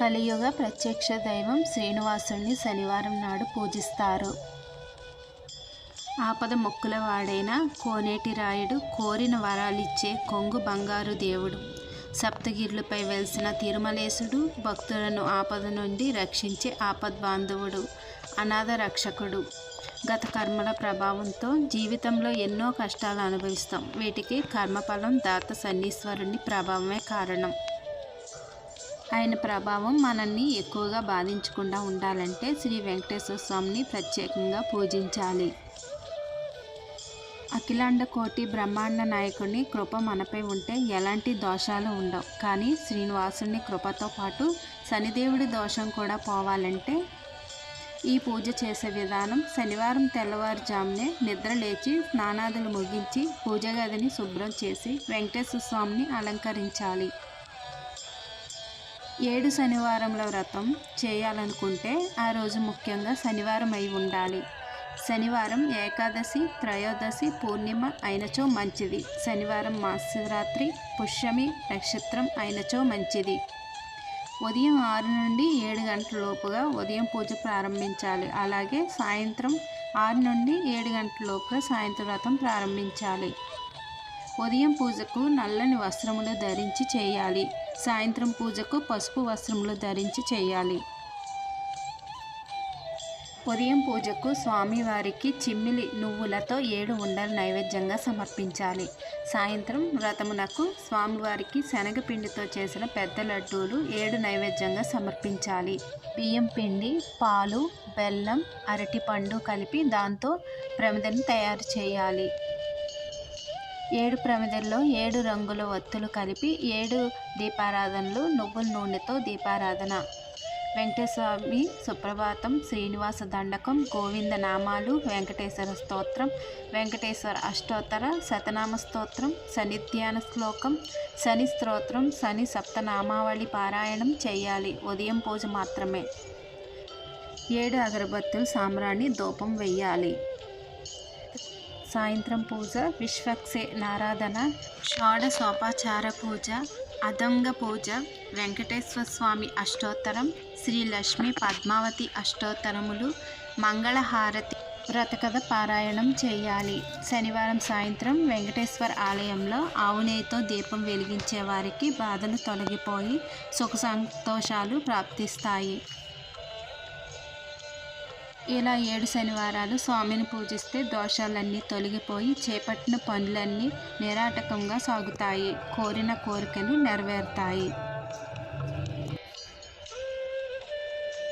కలియుగ ప్రత్యక్ష దైవం శ్రీనివాసుని శనివారం నాడు పూజిస్తారు. ఆపద మొక్కుల వాడైన కోనేటి రాయుడు కోరిన వరాలిచ్చే కొంగు బంగారు దేవుడు. సప్తగిరులపై వెలిసిన తిరుమలేశుడు భక్తులను ఆపద నుండి రక్షించే ఆపద్బాంధవుడు అనాథ రక్షకుడు. గత కర్మల ప్రభావంతో జీవితంలో ఎన్నో కష్టాలు అనుభవిస్తాం. వీటికి కర్మఫలం దాత సన్నీశ్వరుని ప్రభావమే కారణం. ఆయన ప్రభావం మనల్ని ఎక్కువగా బాధించకుండా ఉండాలంటే శ్రీ వెంకటేశ్వర స్వామిని ప్రత్యేకంగా పూజించాలి. అఖిలాండ కోటి బ్రహ్మాండ నాయకుని కృప మనపై ఉంటే ఎలాంటి దోషాలు ఉండవు. కానీ శ్రీనివాసుని కృపతో పాటు శనిదేవుడి దోషం కూడా పోవాలంటే ఈ పూజ చేసే విధానం శనివారం తెల్లవారుజామునే నిద్ర లేచి స్నానాదులు ముగించి పూజ గదిని శుభ్రం చేసి వెంకటేశ్వర స్వామిని అలంకరించాలి. ఏడు శనివారంల వ్రతం చేయాలనుకుంటే ఆ రోజు ముఖ్యంగా శనివారం అయి ఉండాలి. శనివారం ఏకాదశి త్రయోదశి పూర్ణిమ అయినచో మంచిది. శనివారం మహాశివరాత్రి పుష్యమి నక్షత్రం అయినచో మంచిది. ఉదయం ఆరు నుండి ఏడు గంటల లోపుగా ఉదయం పూజ ప్రారంభించాలి. అలాగే సాయంత్రం ఆరు నుండి ఏడు గంటల లోపుగా సాయంత్రం వ్రతం ప్రారంభించాలి. ఉదయం పూజకు నల్లని వస్త్రములు ధరించి చేయాలి. సాయంత్రం పూజకు పసుపు వస్త్రములు ధరించి చేయాలి. ఉదయం పూజకు స్వామివారికి చిమ్మిలి నువ్వులతో ఏడు ఉండలు నైవేద్యంగా సమర్పించాలి. సాయంత్రం వ్రతమునకు స్వామివారికి శనగపిండితో చేసిన పెద్ద లడ్డూలు ఏడు నైవేద్యంగా సమర్పించాలి. బియ్యం పిండి పాలు బెల్లం అరటిపండు కలిపి దాంతో ప్రమిదను తయారు చేయాలి. ఏడు ప్రమిదల్లో ఏడు రంగుల ఒత్తులు కలిపి ఏడు దీపారాధనలు నువ్వుల నూనెతో దీపారాధన. వెంకటస్వామి సుప్రభాతం శ్రీనివాస దండకం గోవింద నామాలు వెంకటేశ్వర స్తోత్రం వెంకటేశ్వర అష్టోత్తర శతనామ స్తోత్రం శనిధ్యాన శ్లోకం శని స్తోత్రం శని సప్తనామావళి పారాయణం చేయాలి. ఉదయం పూజ మాత్రమే. ఏడు అగరబత్తులు సామ్రాణి ధూపం వెయ్యాలి. సాయంత్రం పూజ విశ్వక్సే నారాధన షోడశోపాచార పూజ అదంగ పూజ వెంకటేశ్వర స్వామి అష్టోత్తరం శ్రీ లక్ష్మీ పద్మావతి అష్టోత్తరములు మంగళహారతి వ్రతకథ పారాయణం చేయాలి. శనివారం సాయంత్రం వెంకటేశ్వర ఆలయంలో ఆవునేతో దీపం వెలిగించే వారికి బాధలు తొలగిపోయి సుఖ సంతోషాలు ప్రాప్తిస్తాయి. ఇలా ఏడు శనివారాలు స్వామిని పూజిస్తే దోషాలన్నీ తొలగిపోయి చేపట్టిన పనులన్నీ నిరాటకంగా సాగుతాయి. కోరిన కోరికలు నెరవేరుతాయి.